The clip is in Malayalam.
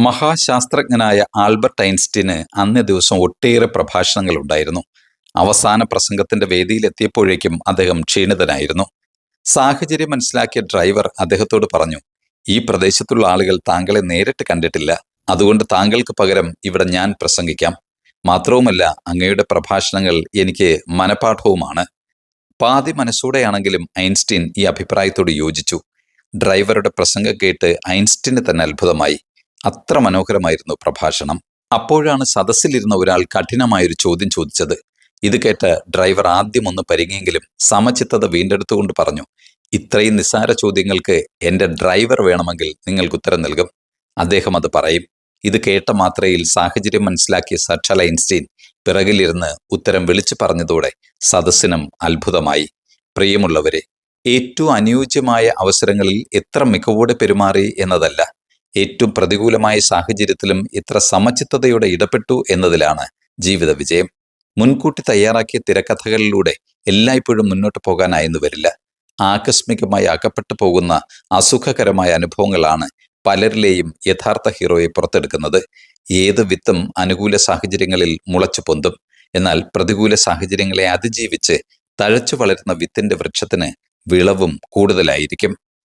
മഹാശാസ്ത്രജ്ഞനായ ആൽബർട്ട് ഐൻസ്റ്റീന് അന്നേ ദിവസം ഒട്ടേറെ പ്രഭാഷണങ്ങൾ ഉണ്ടായിരുന്നു. അവസാന പ്രസംഗത്തിന്റെ വേദിയിലെത്തിയപ്പോഴേക്കും അദ്ദേഹം ക്ഷീണിതനായിരുന്നു. സാഹചര്യം മനസ്സിലാക്കിയ ഡ്രൈവർ അദ്ദേഹത്തോട് പറഞ്ഞു ഈ പ്രദേശത്തുള്ള ആളുകൾ താങ്കളെ നേരിട്ട് കണ്ടിട്ടില്ല. അതുകൊണ്ട് താങ്കൾക്ക് പകരം ഇവിടെ ഞാൻ പ്രസംഗിക്കാം. മാത്രവുമല്ല അങ്ങയുടെ പ്രഭാഷണങ്ങൾ എനിക്ക് മനപാഠവുമാണ്. പാതി മനസ്സോടെയാണെങ്കിലും ഐൻസ്റ്റീൻ ഈ അഭിപ്രായത്തോട് യോജിച്ചു. ഡ്രൈവറുടെ പ്രസംഗം കേട്ട് ഐൻസ്റ്റീന് തന്നെ അത്ഭുതമായി. അത്ര മനോഹരമായിരുന്നു പ്രഭാഷണം. അപ്പോഴാണ് സദസ്സിലിരുന്ന ഒരാൾ കഠിനമായൊരു ചോദ്യം ചോദിച്ചത്. ഇത് കേട്ട് ഡ്രൈവർ ആദ്യം ഒന്ന് പരിങ്ങിയെങ്കിലും സമചിത്തത വീണ്ടെടുത്തുകൊണ്ട് പറഞ്ഞു ഇത്രയും നിസ്സാര ചോദ്യങ്ങൾക്ക് എന്റെ ഡ്രൈവർ വേണമെങ്കിൽ നിങ്ങൾക്ക് ഉത്തരം നൽകും. അദ്ദേഹം അത് പറയും. ഇത് കേട്ട മാത്രയിൽ സാഹചര്യം മനസ്സിലാക്കിയ സക്ഷൽ ഐൻസ്റ്റീൻ പിറകിലിരുന്ന് ഉത്തരം വിളിച്ചു പറഞ്ഞതോടെ സദസ്സിനും അത്ഭുതമായി. പ്രിയമുള്ളവരെ ഏറ്റവും അനുയോജ്യമായ അവസരങ്ങളിൽ എത്ര മികവോടെ പെരുമാറി എന്നതല്ല. ഏറ്റവും പ്രതികൂലമായ സാഹചര്യത്തിലും ഇത്ര സമചിത്തതയോടെ ഇടപെട്ടു എന്നതിലാണ് ജീവിത വിജയം. മുൻകൂട്ടി തയ്യാറാക്കിയ തിരക്കഥകളിലൂടെ എല്ലായ്പ്പോഴും മുന്നോട്ട് പോകാനായെന്ന് വരില്ല. ആകസ്മികമായി അകപ്പെട്ടു പോകുന്ന അസുഖകരമായ അനുഭവങ്ങളാണ് പലരിലെയും യഥാർത്ഥ ഹീറോയെ പുറത്തെടുക്കുന്നത്. ഏത് വിത്തും അനുകൂല സാഹചര്യങ്ങളിൽ മുളച്ചു പൊന്തും. എന്നാൽ പ്രതികൂല സാഹചര്യങ്ങളെ അതിജീവിച്ച് തഴച്ചു വളരുന്ന വിത്തിന്റെ വൃക്ഷത്തിന് വിളവും കൂടുതലായിരിക്കും.